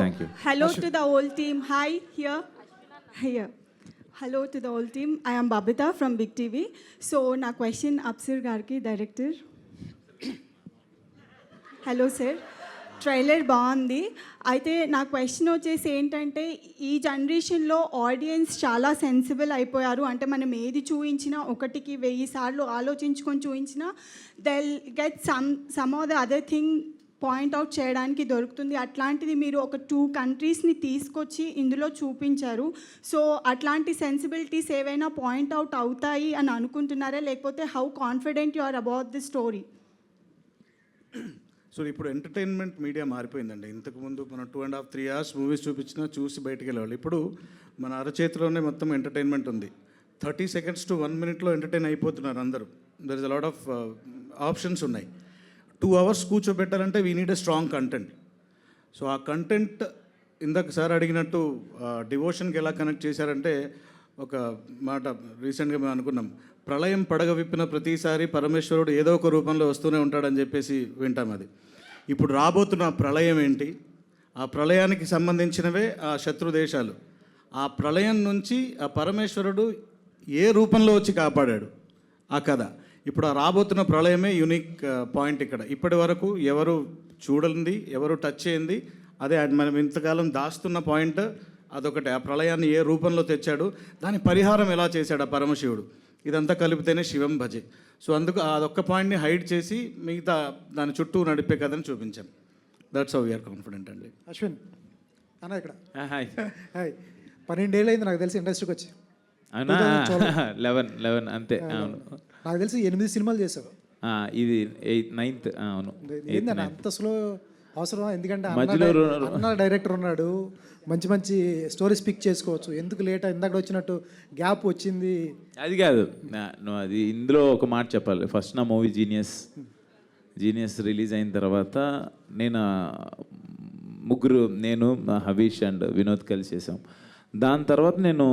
Thank you Hello to the whole team. Hi, here. Here. Hello to the whole team. I am Babita from Big TV. So, నా question Afsar గారికి director hello sir trailer బాగుంది అయితే నా question వచ్చేసి ఏంటంటే ఈ జనరేషన్లో audience చాలా సెన్సిబుల్ అయిపోయారు అంటే మనం ఏది చూపించినా ఒకటికి వెయ్యి సార్లు ఆలోచించుకొని చూపించినా they'll get some some of the other thing point out చేయడానికి దొరుకుతుంది. అట్లాంటిది మీరు ఒక టూ కంట్రీస్ని తీసుకొచ్చి ఇందులో చూపించారు. సో అట్లాంటి సెన్సిబిలిటీస్ ఏవైనా పాయింట్ అవుట్ అవుతాయి అని అనుకుంటున్నారా? లేకపోతే how confident you are about the story? So ఇప్పుడు ఎంటర్టైన్మెంట్ మీడియా మారిపోయిందండి. ఇంతకుముందు మనం two and half three hours movies చూపించినా చూసి బయటికి వెళ్ళేవాళ్ళు. ఇప్పుడు మన అరచేతిలోనే మొత్తం ఎంటర్టైన్మెంట్ ఉంది. థర్టీ సెకండ్స్ టు వన్ మినిట్లో ఎంటర్టైన్ అయిపోతున్నారు అందరూ. There is a lot of options ఉన్నాయి. Two hours కూర్చోబెట్టాలంటే we need a strong content so ఆ కంటెంట్ ఇందాక సార్ అడిగినట్టు డివోషన్కి ఎలా కనెక్ట్ చేశారంటే ఒక మాట రీసెంట్గా మేము అనుకున్నాం. ప్రళయం పడగ విప్పిన ప్రతిసారి పరమేశ్వరుడు ఏదో ఒక రూపంలో వస్తూనే ఉంటాడని చెప్పేసి వింటాం అది. ఇప్పుడు రాబోతున్న ప్రళయం ఏంటి? ఆ ప్రళయానికి సంబంధించినవే ఆ శత్రు దేశాలు. ఆ ప్రళయం నుంచి ఆ పరమేశ్వరుడు ఏ రూపంలో వచ్చి కాపాడాడు? ఆ కథ. ఇప్పుడు ఆ రాబోతున్న ప్రళయమే యూనిక్ పాయింట్ ఇక్కడ. ఇప్పటి వరకు ఎవరు చూడండి ఎవరు టచ్ చేయండి అదే అది మనం ఇంతకాలం దాస్తున్న పాయింట్ అదొకటి. ఆ ప్రళయాన్ని ఏ రూపంలో తెచ్చాడు దాని పరిహారం ఎలా చేశాడు ఆ పరమశివుడు? ఇదంతా కలిపితేనే శివం భజే. సో అందుకు అదొక్క పాయింట్ని హైడ్ చేసి మిగతా దాని చుట్టూ నడిపే కథని చూపించాం. దట్స్ హౌ వీఆర్ కాన్ఫిడెంట్ అండి. అశ్విన్ అన్న ఇక్కడ. హాయ్. హాయ్. పన్నెండేళ్ళు అయింది నాకు తెలిసి ఇండస్ట్రీకి వచ్చి. అవునా? లెవెన్ లెవెన్ అంతే అవును. నాకు తెలిసి ఎనిమిది సినిమాలు చేసావు ఇది ఎయిత్ నైన్త్ అవును. అంత స్లో అవసరమా? ఎందుకంటే అన్న డైరెక్టర్ ఉన్నాడు. మంచి మంచి స్టోరీస్ పిక్ చేసుకోవచ్చు. ఎందుకు లేట్ ఇందాక వచ్చినట్టు గ్యాప్ వచ్చింది? అది కాదు. అది ఇందులో ఒక మాట చెప్పాలి. ఫస్ట్ నా మూవీ జీనియస్ జీనియస్ రిలీజ్ అయిన తర్వాత నేను ముగ్గురు నేను మా హవీష్ అండ్ వినోద్ కలిసి చేసాం. దాని తర్వాత నేను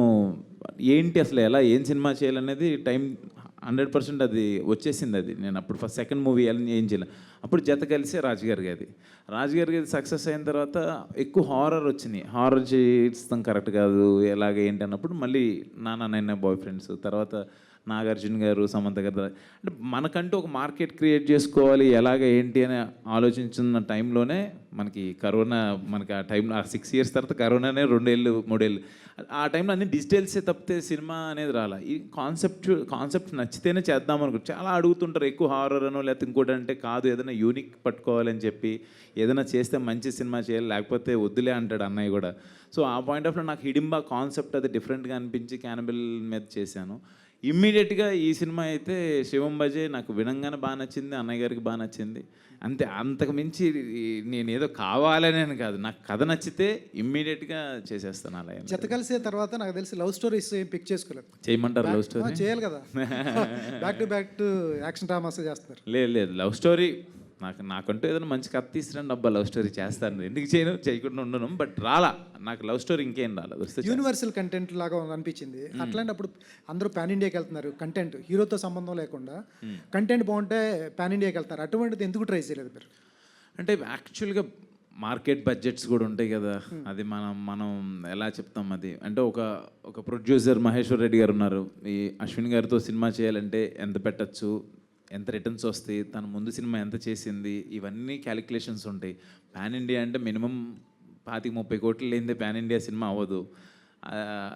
ఏంటి అసలు ఎలా ఏం సినిమా చేయాలనేది టైం హండ్రెడ్ పర్సెంట్ అది వచ్చేసింది అది. నేను అప్పుడు ఫస్ట్ సెకండ్ మూవీ ఏం చేయాలి. అప్పుడు జత కలిసి రాజుగారి గది రాజుగారి గది సక్సెస్ అయిన తర్వాత ఎక్కువ హారర్ వచ్చినాయి. హారర్ చేస్తాం కరెక్ట్ కాదు ఎలాగ ఏంటి అన్నప్పుడు మళ్ళీ నాన్న నైనా బాయ్ ఫ్రెండ్స్ తర్వాత నాగార్జున గారు సమంత గారు అంటే మనకంటూ ఒక మార్కెట్ క్రియేట్ చేసుకోవాలి ఎలాగ ఏంటి అని ఆలోచించిన టైంలోనే మనకి కరోనా మనకి ఆ టైంలో ఆ సిక్స్ ఇయర్స్ తర్వాత కరోనానే రెండేళ్ళు మూడేళ్ళు. ఆ టైంలో అన్ని డిజిటల్సే తప్పితే సినిమా అనేది రాలా. ఈ కాన్సెప్ట్ కాన్సెప్ట్ నచ్చితేనే చేద్దాం అనుకో చాలా అడుగుతుంటారు ఎక్కువ హారర్ అనో లేకపోతే ఇంకోటి అంటే కాదు ఏదైనా యూనిక్ పట్టుకోవాలని చెప్పి ఏదైనా చేస్తే మంచి సినిమా చేయాలి లేకపోతే వద్దులే అంటాడు అన్నయ్య కూడా. సో ఆ పాయింట్ ఆఫ్ నాకు హిడింబా కాన్సెప్ట్ అది డిఫరెంట్గా అనిపించి క్యానబిల్ మీద చేశాను. ఇమ్మీడియట్గా ఈ సినిమా అయితే శివం బజే నాకు వినంగానే బాగా నచ్చింది అన్నయ్య గారికి బాగా నచ్చింది. అంతే అంతకు మించి నేను ఏదో కావాలని కాదు. నాకు కథ నచ్చితే ఇమ్మీడియట్గా చేసేస్తాను అలా ఏం లేదు. జత కలిసే తర్వాత నాకు తెలిసి లవ్ స్టోరీస్ ఏం పిక్ చేసుకోలేదు. చేయమంటారు లవ్ స్టోరీ? చేయాలి కదా. Back to back to action dramas చేస్తున్నారు లేదు లేదు. లవ్ స్టోరీ నాకు నాకంటూ ఏదైనా మంచి కథ తీసుకురండి అబ్బా లవ్ స్టోరీ చేస్తాను. ఎందుకు చేయను? చేయకుండా ఉండను బట్ రాలా. నాకు లవ్ స్టోరీ ఇంకేం రాలేదు వస్తే. యూనివర్సల్ కంటెంట్ లాగా అనిపించింది. అట్లాంటప్పుడు అందరూ పాన్ ఇండియాకి వెళ్తున్నారు. కంటెంట్ హీరోతో సంబంధం లేకుండా. కంటెంట్ బాగుంటే పాన్ ఇండియాకి వెళ్తారు. అటువంటిది ఎందుకు ట్రై చేయలేదు మీరు? అంటే యాక్చువల్గా మార్కెట్ బడ్జెట్స్ కూడా ఉంటాయి కదా. అది మనం మనం ఎలా చెప్తాం అది? అంటే ఒక ఒక ప్రొడ్యూసర్ మహేశ్వర్ రెడ్డి గారు ఉన్నారు. ఈ అశ్విన్ గారితో సినిమా చేయాలంటే ఎంత పెట్టచ్చు? ఎంత రిటర్న్స్ వస్తాయి తన ముందు సినిమా ఎంత చేసింది ఇవన్నీ క్యాలిక్యులేషన్స్ ఉంటాయి. పాన్ ఇండియా అంటే మినిమం పాతిక ముప్పై కోట్లు లేనిదే పాన్ ఇండియా సినిమా అవ్వదు.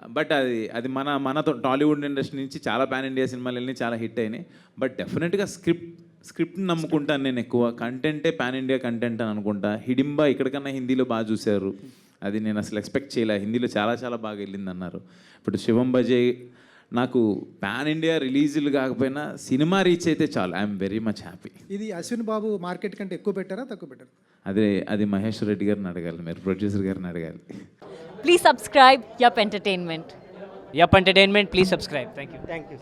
బట్ అది అది మన మన టాలీవుడ్ ఇండస్ట్రీ నుంచి చాలా పాన్ ఇండియా సినిమాలు వెళ్ళి చాలా హిట్ అయినాయి. బట్ డెఫినెట్గా స్క్రిప్ట్ స్క్రిప్ట్ని నమ్ముకుంటాను నేను ఎక్కువ. కంటెంటే పాన్ ఇండియా కంటెంట్ అని అనుకుంటా. హిడింబా ఇక్కడికన్నా హిందీలో బాగా చూశారు. అది నేను అసలు ఎక్స్పెక్ట్ చేయలే. హిందీలో చాలా చాలా బాగా వెళ్ళింది అన్నారు ఇప్పుడు శివం బజే నాకు పాన్ ఇండియా రిలీజులు కాకపోయినా సినిమా రీచ్ అయితే చాలు. ఐఎమ్ వెరీ మచ్ హ్యాపీ ఇది అశ్విన్ బాబు మార్కెట్ కంటే ఎక్కువ పెట్టారా తక్కువ పెట్టారు? అదే అది మహేష్ రెడ్డి గారిని అడగాలి మీరు ప్రొడ్యూసర్ గారిని అడగాలి. Please subscribe yup entertainment yup entertainment please subscribe thank you thank you